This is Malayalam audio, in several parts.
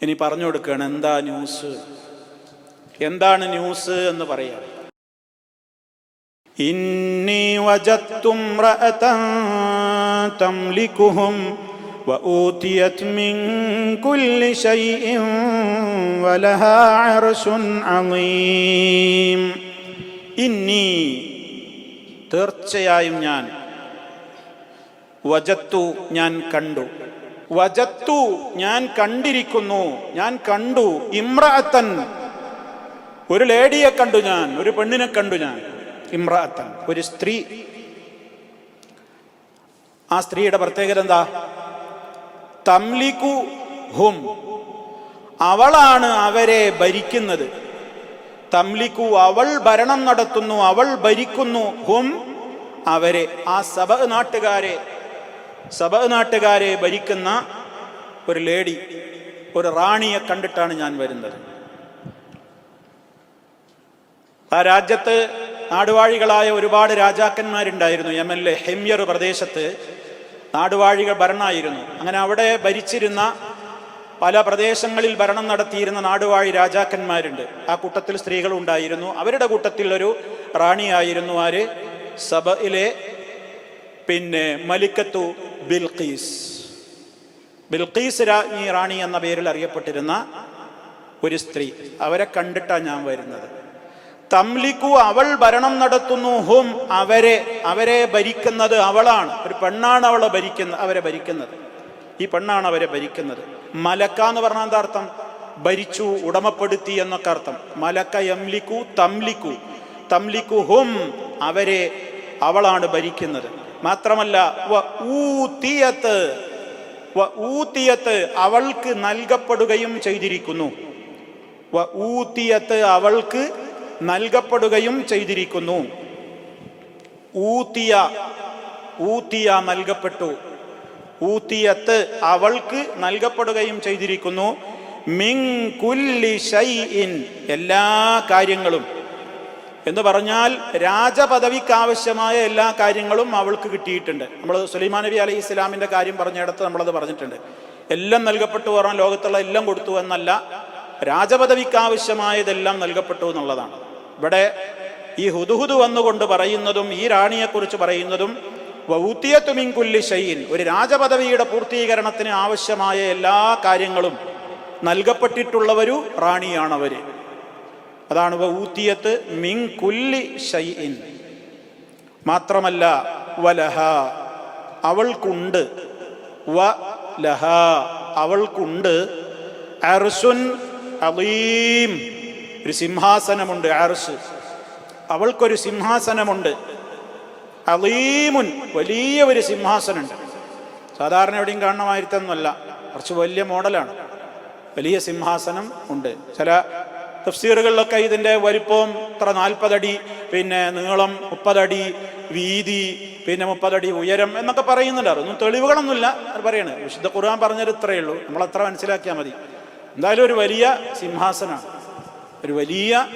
ഇനി പറഞ്ഞു കൊടുക്കുകയാണ് എന്താ ന്യൂസ് എന്താണ് ന്യൂസ് എന്ന് പറയാം ഇന്നി വജത്തും തംലിക്കുഹും وأوتيت من كل شيء ولها عرش عظيم إني തീർച്ചയായും ഞാൻ വജത്തു ഞാൻ കണ്ടു വജത്തു ഞാൻ കണ്ടിരിക്കുന്നു ഞാൻ കണ്ടു ഇമ്രാത്തൻ ഒരു ലേഡിയെ കണ്ടു ഞാൻ ഒരു പെണ്ണിനെ കണ്ടു ഞാൻ ഇമ്രാത്തൻ ഒരു സ്ത്രീ. ആ സ്ത്രീയുടെ പ്രത്യേകത എന്താ? തംലിക്കു ഹും അവളാണ് അവരെ ഭരിക്കുന്നത്. തംലിക്കു അവൾ ഭരണം നടത്തുന്നു അവൾ ഭരിക്കുന്നു. ഹും അവരെ ആ സഭ നാട്ടുകാരെ സഭ നാട്ടുകാരെ ഭരിക്കുന്ന ഒരു ലേഡി ഒരു റാണിയെ കണ്ടിട്ടാണ് ഞാൻ വരുന്നത്. ആ രാജ്യത്ത് നാടുവാഴികളായ ഒരുപാട് രാജാക്കന്മാരുണ്ടായിരുന്നു. യമനിലെ ഹെമ്യർ പ്രദേശത്ത് നാടുവാഴികൾ ഭരണമായിരുന്നു അങ്ങനെ അവിടെ ഭരിച്ചിരുന്ന പല പ്രദേശങ്ങളിൽ ഭരണം നടത്തിയിരുന്ന നാടുവാഴി രാജാക്കന്മാരുണ്ട്. ആ കൂട്ടത്തിൽ സ്ത്രീകൾ ഉണ്ടായിരുന്നു. അവരുടെ കൂട്ടത്തിൽ ഒരു റാണിയായിരുന്നു ആര്? സഭയിലെ പിന്നെ മലിക്കത്തു ബിൽഖീസ്. ബിൽഖീസ് രാജ്ഞി റാണി എന്ന പേരിൽ അറിയപ്പെട്ടിരുന്ന ഒരു സ്ത്രീ. അവരെ കണ്ടിട്ടാണ് ഞാൻ വരുന്നത്. തംലിക്കു അവൾ ഭരണം നടത്തുന്നു ഹും അവരെ അവരെ ഭരിക്കുന്നത് അവളാണ്. ഒരു പെണ്ണാണ് അവളെ ഭരിക്കുന്ന അവരെ ഭരിക്കുന്നത്. ഈ പെണ്ണാണ് അവരെ ഭരിക്കുന്നത്. മലക്ക എന്ന് പറഞ്ഞാൽ എന്താ അർത്ഥം? ഭരിച്ചു ഉടമപ്പെടുത്തി എന്നൊക്കെ അർത്ഥം. മലക്ക എംലിക്കു തംലിക്കു. തംലിക്കു ഹും അവരെ അവളാണ് ഭരിക്കുന്നത്. മാത്രമല്ല അവൾക്ക് നൽകപ്പെടുകയും ചെയ്തിരിക്കുന്നു. അവൾക്ക് നൽകപ്പെടുകയും ചെയ്തിരിക്കുന്നു. ഊത്തിയ ഊത്തിയ നൽകപ്പെട്ടു. ഊത്തിയത്ത് അവൾക്ക് നൽകപ്പെടുകയും ചെയ്തിരിക്കുന്നു. മിങ് കുല്ലി ഷൈഇൻ എല്ലാ കാര്യങ്ങളും. എന്ന് പറഞ്ഞാൽ രാജപദവിക്കാവശ്യമായ എല്ലാ കാര്യങ്ങളും അവൾക്ക് കിട്ടിയിട്ടുണ്ട്. നമ്മൾ സുലൈമാൻ നബി അലൈഹി ഇസ്ലാമിന്റെ കാര്യം പറഞ്ഞിടത്ത് നമ്മളത് പറഞ്ഞിട്ടുണ്ട്. എല്ലാം നൽകപ്പെട്ടു പറഞ്ഞാൽ ലോകത്തുള്ള എല്ലാം കൊടുത്തു എന്നല്ല രാജപദവിക്കാവശ്യമായതെല്ലാം നൽകപ്പെട്ടു എന്നുള്ളതാണ്. ഇവിടെ ഈ ഹുദുഹുദു വന്നുകൊണ്ട് പറയുന്നതും ഈ റാണിയെക്കുറിച്ച് പറയുന്നതും വൗത്തിയത്തുമിങ്കുല്ലി ഷൈൻ ഒരു രാജപദവിയുടെ പൂർത്തീകരണത്തിന് ആവശ്യമായ എല്ലാ കാര്യങ്ങളും നൽകപ്പെട്ടിട്ടുള്ളവരു റാണിയാണവര്. അതാണ് ഊത്തിയത്ത് മിങ് കുല്ലി ഷൈഇൻ മാത്രമല്ല വലഹ അവൾക്കുണ്ട്. വ ലഹ അവൾക്കുണ്ട്. അർസുൻ അലീം. ഒരു സിംഹാസനമുണ്ട് അർസ് അവൾക്കൊരു സിംഹാസനമുണ്ട്. അലീമുൻ വലിയ ഒരു സിംഹാസനമുണ്ട്. സാധാരണ എവിടെയും കാണണമായിരുത്തൊന്നുമല്ല കുറച്ച് വലിയ മോഡലാണ്. വലിയ സിംഹാസനം ഉണ്ട്. ചില തഫ്സീറുകളിലൊക്കെ ഇതിന്റെ വലിപ്പം ഇത്ര നാൽപ്പതടി പിന്നെ നീളം മുപ്പതടി വീതി പിന്നെ മുപ്പതടി ഉയരം എന്നൊക്കെ പറയുന്നുണ്ട്. അതൊന്നും തെളിവുകളൊന്നുമില്ല പറയണത് വിശുദ്ധ ഖുർആൻ പറഞ്ഞത് ഇത്രയേ ഉള്ളൂ. നമ്മളത്ര മനസ്സിലാക്കിയാൽ മതി. എന്തായാലും ഒരു വലിയ സിംഹാസനമാണ് ഒരു വലിയ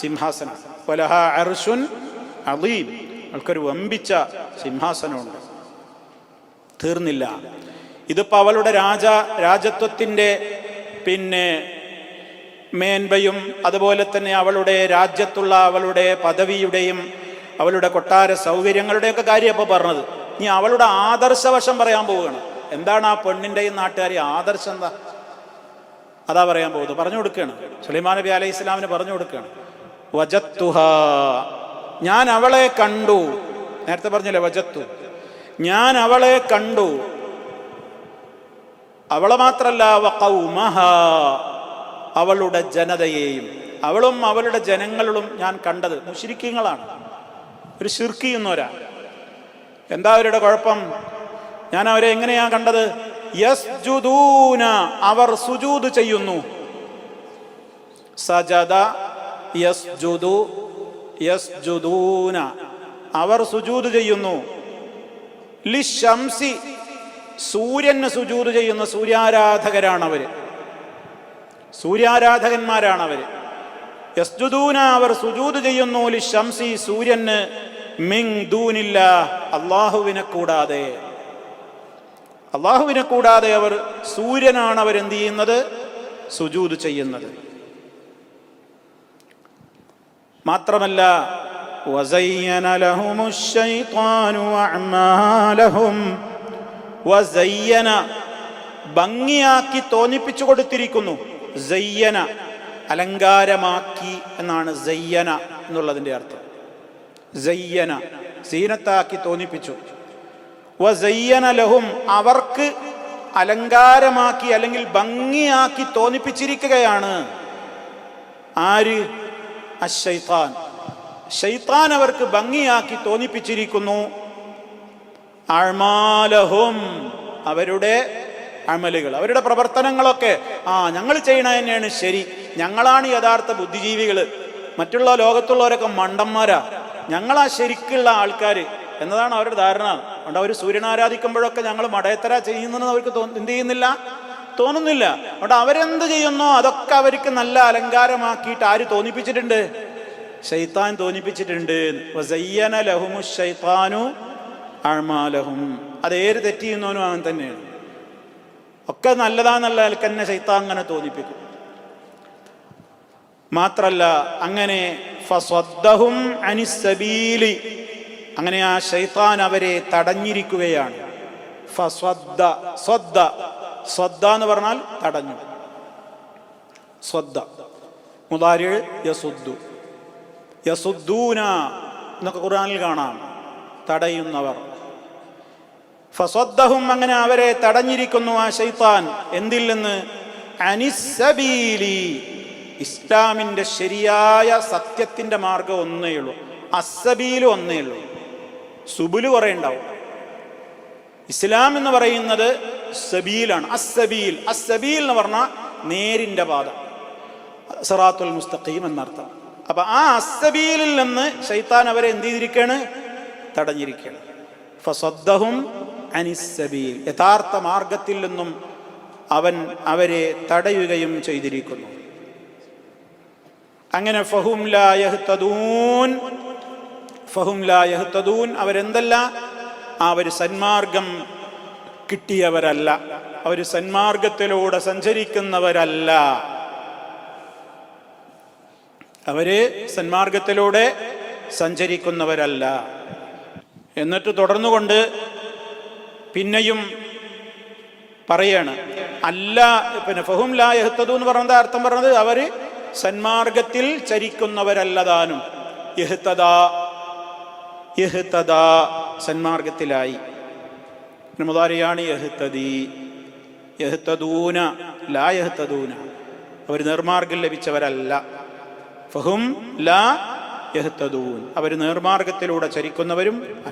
സിംഹാസനമാണ് വലഹ അർഷുൻ അലീം അവൾക്കൊരു വമ്പിച്ച സിംഹാസനമുണ്ട്. തീർന്നില്ല. ഇതിപ്പോൾ അവളുടെ രാജ രാജത്വത്തിന്റെ പിന്നെ മേൻപയും അതുപോലെ തന്നെ അവളുടെ രാജ്യത്തുള്ള അവളുടെ പദവിയുടെയും അവളുടെ കൊട്ടാര സൗകര്യങ്ങളുടെയൊക്കെ കാര്യം അപ്പോൾ പറഞ്ഞത്. ഇനി അവളുടെ ആദർശവശം പറയാൻ പോവുകയാണ്. എന്താണ് ആ പെണ്ണിന്റെയും നാട്ടുകാരി ആദർശം എന്താ? അതാ പറയാൻ പോകുന്നത്. പറഞ്ഞു കൊടുക്കുകയാണ്. സുലൈമാൻ നബി അലൈഹി ഇസ്ലാമിന് പറഞ്ഞു കൊടുക്കുകയാണ്. വജത്തുഹ. ഞാൻ അവളെ കണ്ടു. നേരത്തെ പറഞ്ഞില്ലേ വജത്തു. ഞാൻ അവളെ കണ്ടു. അവളെ മാത്രല്ല അവളുടെ ജനതയെയും അവളും അവളുടെ ജനങ്ങളും ഞാൻ കണ്ടത് മുഷിരിക്കങ്ങളാണ് ഒരു ശിർക്കിയുന്നവരാ. എന്താ അവരുടെ കുഴപ്പം? ഞാൻ അവരെ എങ്ങനെയാ കണ്ടത്? യസ്ജുദൂന അവർ സുജൂദ് ചെയ്യുന്നു. സജദ യസ്ജുദു യസ്ജുദൂന അവർ സുജൂദ് ചെയ്യുന്നു. ലിശംസി സൂര്യന് സുജൂദ് ചെയ്യുന്ന സൂര്യാരാധകരാണ് അവർ സൂര്യാരാധകന്മാരാണ് അവര് യസ്ജുദൂന അവർ സുജൂദ് ചെയ്യുന്നു ലിശംസി സൂര്യന് മിങ് ദൂനില്ല അള്ളാഹുവിനെ കൂടാതെ അള്ളാഹുവിനെ കൂടാതെ അവർ സൂര്യനാണ് അവരെന്ത് ചെയ്യുന്നത് സുജൂദ് ചെയ്യുന്നത് മാത്രമല്ല وزين لهم الشيطان أعمالهم وزين ഭംഗിയാക്കി തോന്നിപ്പിച്ചു കൊടുത്തിരിക്കുന്നു സയ്യന അലങ്കാരമാക്കി എന്നാണ് സയ്യന എന്നുള്ളതിന്റെ അർത്ഥം. സയ്യന സീനത്താക്കി തോന്നിപ്പിച്ചു. വസയ്യന ലഹും അവർക്ക് അലങ്കാരമാക്കി അല്ലെങ്കിൽ ഭംഗിയാക്കി തോന്നിപ്പിച്ചിരിക്കുകയാണ്. ആര്? അശൈത്താൻ. ഷൈത്താൻ അവർക്ക് ഭംഗിയാക്കി തോന്നിപ്പിച്ചിരിക്കുന്നു. അഴ്മാലഹും അവരുടെ അമലുകൾ അവരുടെ പ്രവർത്തനങ്ങളൊക്കെ. ആ ഞങ്ങൾ ചെയ്യണ തന്നെയാണ് ശരി. ഞങ്ങളാണ് യഥാർത്ഥ ബുദ്ധിജീവികൾ. മറ്റുള്ള ലോകത്തുള്ളവരൊക്കെ മണ്ടന്മാരാ. ഞങ്ങളാ ശരിക്കുള്ള ആൾക്കാർ എന്നതാണ് അവരുടെ ധാരണ. അതുകൊണ്ട് അവർ സൂര്യൻ ആരാധിക്കുമ്പോഴൊക്കെ ഞങ്ങൾ മടയത്തര ചെയ്യുന്നെന്ന് അവർക്ക് എന്ത് ചെയ്യുന്നില്ല? തോന്നുന്നില്ല. അതുകൊണ്ട് അവരെന്ത് ചെയ്യുന്നോ അതൊക്കെ അവർക്ക് നല്ല അലങ്കാരമാക്കിയിട്ട് ആര് തോന്നിപ്പിച്ചിട്ടുണ്ട്? ഷെയ്ത്താൻ തോന്നിപ്പിച്ചിട്ടുണ്ട്. ലഹുമു ശൈത്താനു അഴ്മാലഹും. അതേര് ഏത് തെറ്റ് ചെയ്യുന്നവനും അവൻ തന്നെയാണ്. ഒക്കെ നല്ലതാന്നുള്ള തന്നെ ശൈത്താൻ അങ്ങനെ തോന്നിപ്പിക്കും. മാത്രല്ല അങ്ങനെ ഫസ്വദ്ദഹും അങ്ങനെ ആ ശൈത്താൻ അവരെ തടഞ്ഞിരിക്കുകയാണ്. ഫസ്വദ്ദ സ്വദ്ദ സ്വദ്ദ എന്ന് പറഞ്ഞാൽ തടഞ്ഞു. സ്വദ്ദ. യസുദ്ദു. യസുദ്ദൂന എന്നൊക്കെ ഖുർആനിൽ കാണാം. തടയുന്നവർ. ഫസ്വദ്ദഹും അങ്ങനെ അവരെ തടഞ്ഞിരിക്കുന്നു ആ ഷൈത്താൻ എന്തിൽ നിന്ന്? അനിസബീലി ഇസ്ലാമിന്റെ ശരിയായ സത്യത്തിന്റെ മാർഗം ഒന്നേ ഉള്ളൂ. അസബീൽ ഒന്നേ ഉള്ളൂ. സുബുൽ കുറേ ഉണ്ടാവും. ഇസ്ലാം എന്ന് പറയുന്നത് സബീലാണ്. അസബീൽ അസബീൽ എന്ന് പറഞ്ഞാൽ നേരിന്റെ പാത. സറാത്തുൽ മുസ്തഖീം എന്നർത്ഥം. അപ്പൊ ആ അസബീലിൽ നിന്ന് ഷൈത്താൻ അവരെ എന്ത് ചെയ്തിരിക്കുകയാണ്? തടഞ്ഞിരിക്കുകയാണ്. ഫസദ്ദഹും അനിസബീൽ യഥാർത്ഥ മാർഗത്തിൽ നിന്നും അവൻ അവരെ തടയുകയും ചെയ്തിരിക്കുന്നു. അങ്ങനെ ഫഹും ലാ യഹ്തദൂൻ ഫഹും ലാ യഹ്തദൂൻ അവരെന്തല്ല? ഒരു സന്മാർഗം കിട്ടിയവരല്ല. അവർ സന്മാർഗത്തിലൂടെ സഞ്ചരിക്കുന്നവരല്ല. അവർ സന്മാർഗത്തിലൂടെ സഞ്ചരിക്കുന്നവരല്ല. എന്നിട്ട് തുടർന്നുകൊണ്ട് പിന്നെയും പറയാണ്. അല്ല പിന്നെ ഫഹും ലാ യഹ്തദു എന്ന് പറഞ്ഞത് അർത്ഥം പറഞ്ഞത് അവർ സന്മാർഗത്തിൽ ചരിക്കുന്നവരല്ലതാനും. യഹ്തദാ യഹ്തദാ സന്മാർഗത്തിലായി. മുതാരിയാണ് യഹ്തദി യഹ്തദൂന ലാ യഹ്തദൂന. അവർ നിർമാർഗം ലഭിച്ചവരല്ല. ഫഹും ലാ യഹ്തദൂൻ. അവർ നേർമാർഗത്തിലൂടെ ചരിക്കുന്നവരും